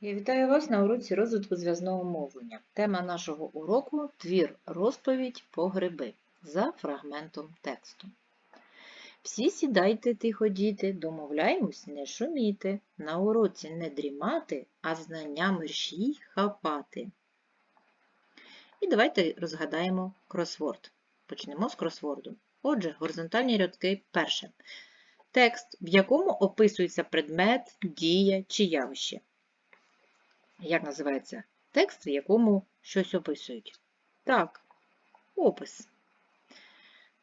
Я вітаю вас на уроці розвитку зв'язного мовлення. Тема нашого уроку твір розповідь по гриби за фрагментом тексту. Всі сідайте тихо, діти, домовляємось не шуміти, на уроці не дрімати, а знання мерщій хапати. І давайте розгадаємо кросворд. Почнемо з кросворду. Отже, горизонтальні рядки перше. Текст, в якому описується предмет, дія чи явище. Як називається текст, в якому щось описують? Так, опис.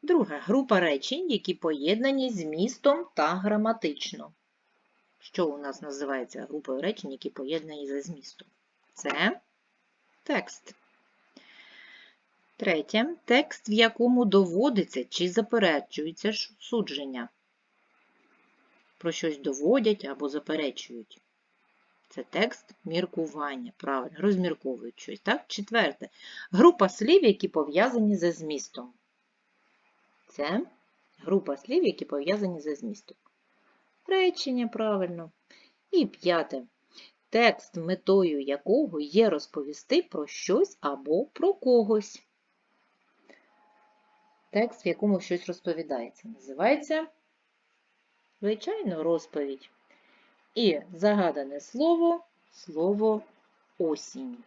Друге. Група речень, які поєднані змістом та граматично. Що у нас називається групою речень, які поєднані за змістом? Це текст. Третє. Текст, в якому доводиться чи заперечується судження. Про щось доводять або заперечують. Це текст міркування. Правильно, розмірковують щось. Так? Четверте. Група слів, які пов'язані за змістом. Це група слів, які пов'язані за змістом. Речення, правильно. І п'яте. Текст, метою якого є розповісти про щось або про когось. Текст, в якому щось розповідається. Називається, звичайно, розповідь. І загадане слово слово осінь.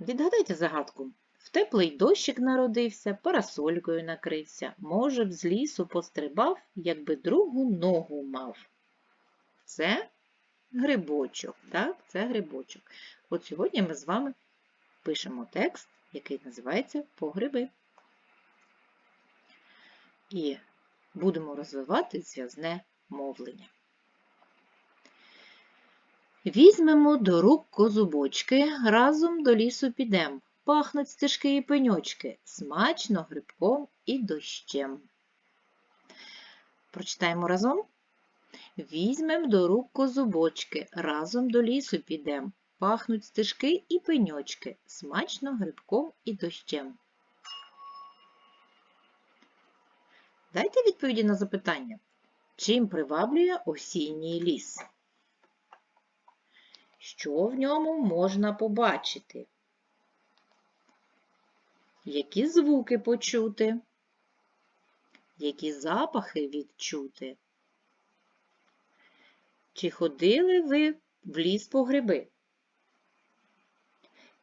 Відгадайте загадку. В теплий дощик народився, парасолькою накрився. Може б з лісу пострибав, якби другу ногу мав. Це грибочок. Так, це грибочок. От сьогодні ми з вами пишемо текст, який називається Погриби. І будемо розвивати зв'язне мовлення. Візьмемо до рук козубочки, разом до лісу підем. Пахнуть стежки і пеньочки, смачно грибком і дощем. Прочитаємо разом. Візьмем до рук козубочки, разом до лісу підем. Пахнуть стежки і пеньочки, смачно грибком і дощем. Дайте відповіді на запитання. Чим приваблює осінній ліс? Що в ньому можна побачити? Які звуки почути? Які запахи відчути? Чи ходили ви в ліс по гриби?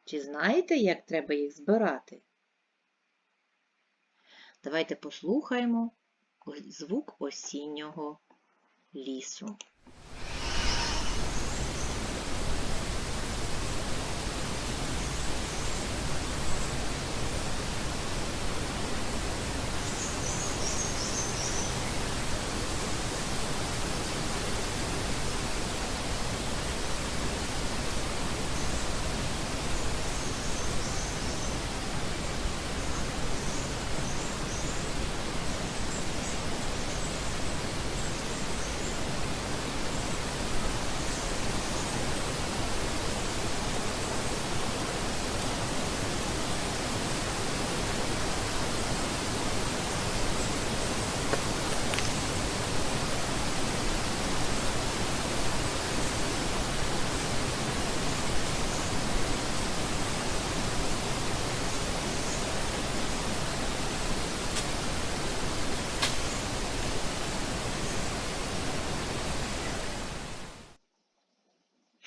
Чи знаєте, як треба їх збирати? Давайте послухаємо звук осіннього лісу.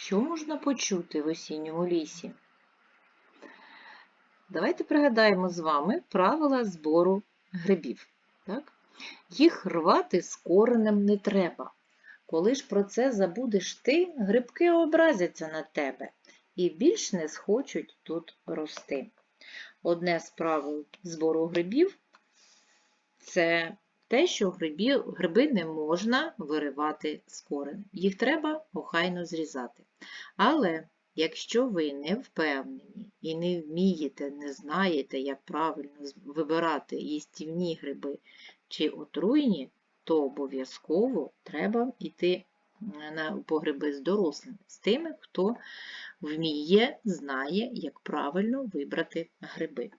Що можна почути в осінньому лісі? Давайте пригадаємо з вами правила збору грибів. Так? Їх рвати з коренем не треба. Коли ж про це забудеш ти, грибки образяться на тебе і більш не схочуть тут рости. Одне з правил збору грибів це те, що грибі, гриби не можна виривати з коренем. Їх треба охайно зрізати. Але якщо ви не впевнені і не вмієте, не знаєте, як правильно вибирати їстівні гриби чи отруйні, то обов'язково треба йти на по гриби з дорослими, з тими, хто вміє, знає, як правильно вибрати гриби.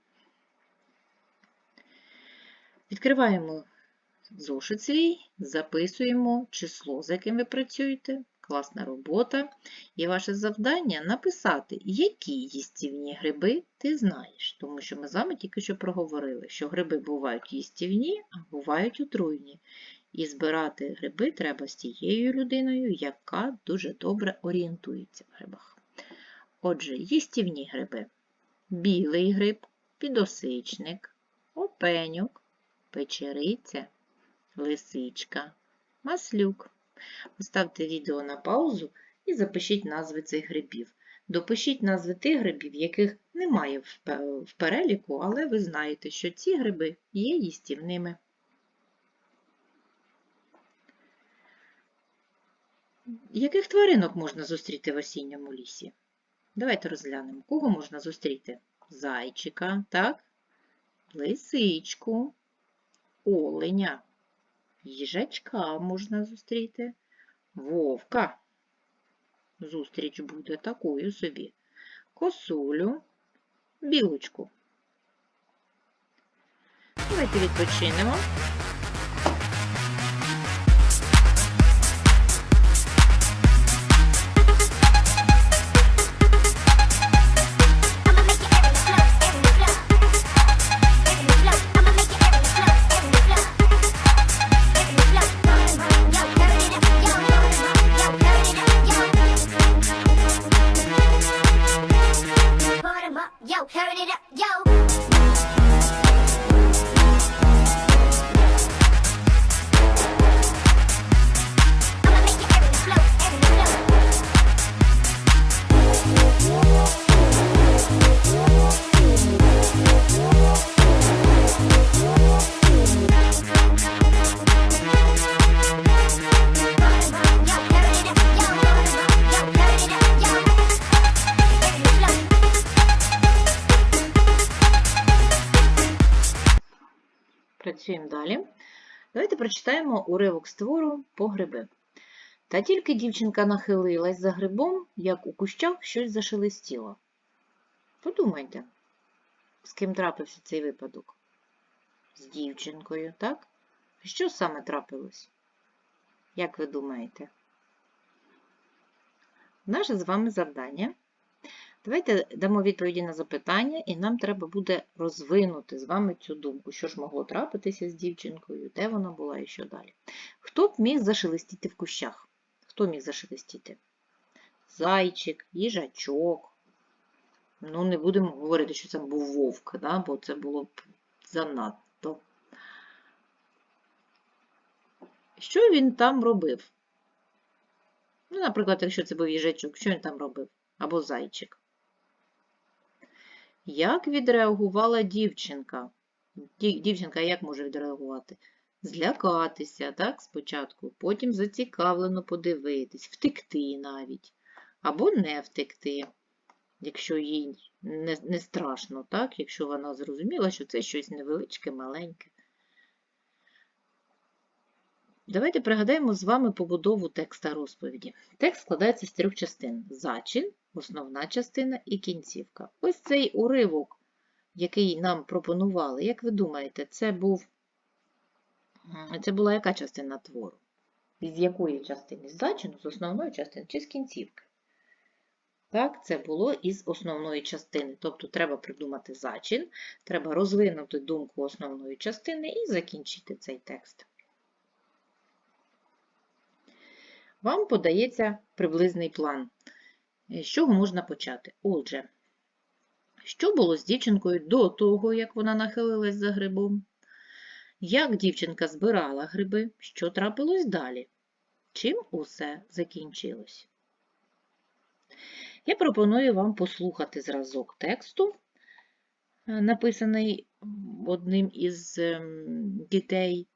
Відкриваємо зошит свій, записуємо число, за яким ви працюєте, класна робота. І ваше завдання написати, які їстівні гриби ти знаєш. Тому що ми з вами тільки що проговорили, що гриби бувають їстівні, а бувають отруйні. І збирати гриби треба з тією людиною, яка дуже добре орієнтується в грибах. Отже, їстівні гриби. Білий гриб, підосичник, опенюк, печериця, лисичка, маслюк. Поставте відео на паузу і запишіть назви цих грибів. Допишіть назви тих грибів, яких немає в переліку, але ви знаєте, що ці гриби є їстівними. Яких тваринок можна зустріти в осінньому лісі? Давайте розглянемо, кого можна зустріти? Зайчика, так? Лисичку, оленя, їжачка можна зустріти, вовка. Зустріч буде такою собі. Косулю, білочку. Давайте відпочинемо. Прочитаємо уривок з твору по гриби. Та тільки дівчинка нахилилась за грибом, як у кущах щось зашелестіло. Подумайте, з ким трапився цей випадок? З дівчинкою, так? Що саме трапилось? Як ви думаєте? Наше з вами завдання. Давайте дамо відповіді на запитання, і нам треба буде розвинути з вами цю думку, що ж могло трапитися з дівчинкою, де вона була і що далі. Хто б міг зашелестіти в кущах? Хто міг зашелестіти? Зайчик, їжачок. Ну, не будемо говорити, що це був вовк, да? бо це було б занадто. Що він там робив? Ну, наприклад, якщо це був їжачок, що він там робив? Або зайчик. Як відреагувала дівчинка? Дівчинка як може відреагувати? Злякатися, так, спочатку, потім зацікавлено подивитись, втекти навіть, або не втекти, якщо їй не, не страшно, так, якщо вона зрозуміла, що це щось невеличке, маленьке. Давайте пригадаємо з вами побудову текста розповіді. Текст складається з трьох частин: зачин, основна частина і кінцівка. Ось цей уривок, який нам пропонували, як ви думаєте, це був це була яка частина твору? З якої частини? З зачину, з основної частини чи з кінцівки? Так, це було із основної частини. Тобто треба придумати зачин, треба розвинути думку основної частини і закінчити цей текст. Вам подається приблизний план, з чого можна почати. Отже, що було з дівчинкою до того, як вона нахилилась за грибом? Як дівчинка збирала гриби, що трапилось далі? Чим усе закінчилось? Я пропоную вам послухати зразок тексту, е, написаний одним із ем, дітей,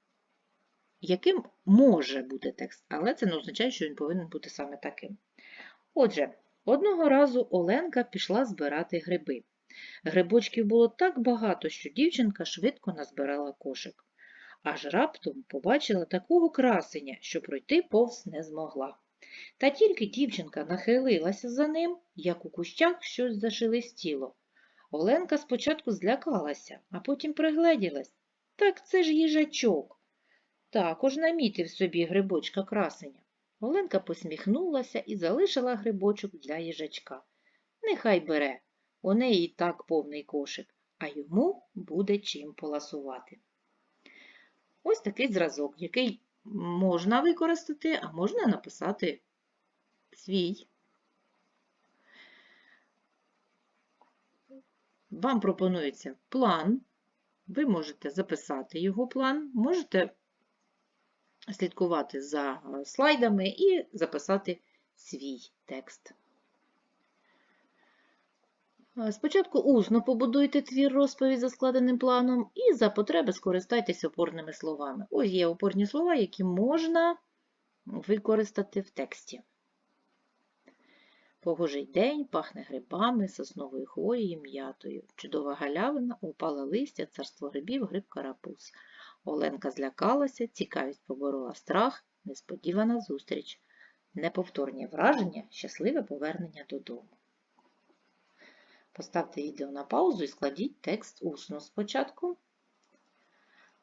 яким може бути текст, але це не означає, що він повинен бути саме таким. Отже, одного разу Оленка пішла збирати гриби. Грибочків було так багато, що дівчинка швидко назбирала кошик. Аж раптом побачила такого красеня, що пройти повз не змогла. Та тільки дівчинка нахилилася за ним, як у кущах щось зашелестіло. Оленка спочатку злякалася, а потім пригледілась. Так це ж їжачок. Також намітив собі грибочка красеня. Оленка посміхнулася і залишила грибочок для їжачка. Нехай бере, у неї і так повний кошик, а йому буде чим поласувати. Ось такий зразок, який можна використати, а можна написати свій. Вам пропонується план. Ви можете записати його план, можете слідкувати за е, слайдами і записати свій текст. Е, Спочатку усно побудуйте твір розповідь за складеним планом і за потреби скористайтеся опорними словами. Ось є опорні слова, які можна використати в тексті. Погожий день пахне грибами, сосновою хвоєю, м'ятою. Чудова галявина, упала листя, царство грибів, гриб карапуз. Оленка злякалася, цікавість поборола страх, несподівана зустріч, неповторні враження, щасливе повернення додому. Поставте відео на паузу і складіть текст усно спочатку.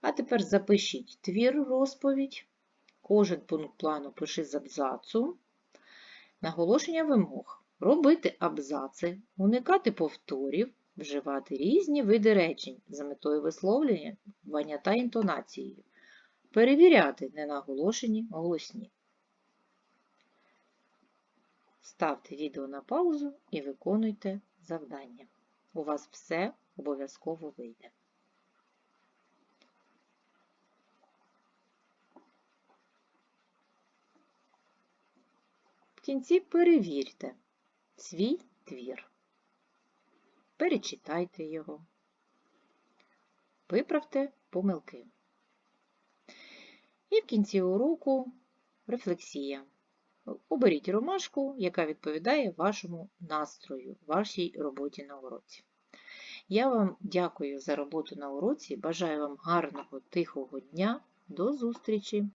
А тепер запишіть твір розповідь. Кожен пункт плану пиши з абзацу. Наголошення вимог. Робити абзаци, уникати повторів, вживати різні види речень за метою висловлювання та інтонацією. Перевіряти ненаголошені голосні. Ставте відео на паузу і виконуйте завдання. У вас все обов'язково вийде. В кінці перевірте свій твір. Перечитайте його. Виправте помилки. І в кінці уроку рефлексія. Оберіть ромашку, яка відповідає вашому настрою, вашій роботі на уроці. Я вам дякую за роботу на уроці, бажаю вам гарного, тихого дня. До зустрічі!